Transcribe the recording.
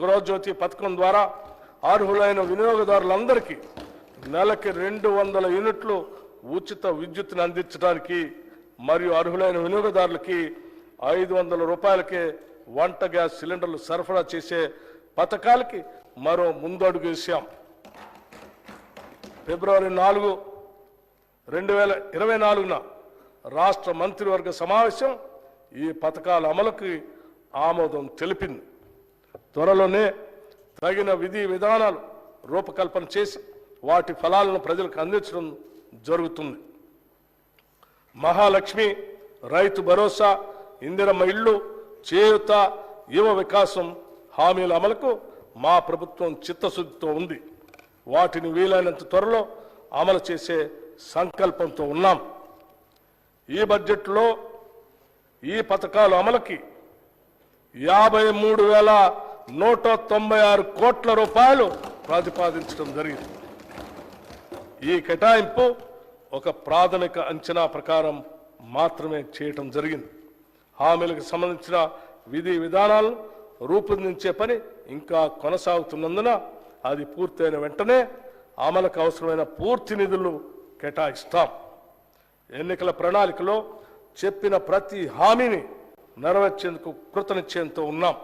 గృహజ్యోతి పథకం ద్వారా అర్హులైన వినియోగదారులందరికీ నెలకి రెండు వందల యూనిట్లు ఉచిత విద్యుత్తును అందించడానికి మరియు అర్హులైన వినియోగదారులకి ఐదు వందల రూపాయలకే వంట గ్యాస్ సిలిండర్లు సరఫరా చేసే పథకాలకి మరో ముందడుగు వేసాం ఫిబ్రవరి నాలుగు రెండు వేల ఇరవై నాలుగున రాష్ట్ర మంత్రివర్గ సమావేశం ఈ పథకాల అమలుకి ఆమోదం తెలిపింది. త్వరలోనే తగిన విధి విధానాలు రూపకల్పన చేసి వాటి ఫలాలను ప్రజలకు అందించడం జరుగుతుంది. మహాలక్ష్మి రైతు భరోసా ఇందిరమ్మ ఇళ్ళు చేయుత యువ వికాసం హామీల అమలుకు మా ప్రభుత్వం చిత్తశుద్ధితో ఉంది. వాటిని వీలైనంత త్వరలో అమలు చేసే సంకల్పంతో ఉన్నాం. ఈ బడ్జెట్లో ఈ పథకాలు అమలుకి యాభై మూడు వేల నూట తొంభై ఆరు కోట్ల రూపాయలు ప్రతిపాదించడం జరిగింది. ఈ కేటాయింపు ఒక ప్రాథమిక అంచనా ప్రకారం మాత్రమే చేయటం జరిగింది. హామీలకు సంబంధించిన విధి విధానాలను రూపొందించే పని ఇంకా కొనసాగుతున్నందున అది పూర్తయిన వెంటనే అమలుకు అవసరమైన పూర్తి నిధులు కేటాయిస్తాం. ఎన్నికల ప్రణాళికలో చెప్పిన ప్రతి హామీని నెరవేర్చేందుకు కృతనిశ్చయంతో ఉన్నాం.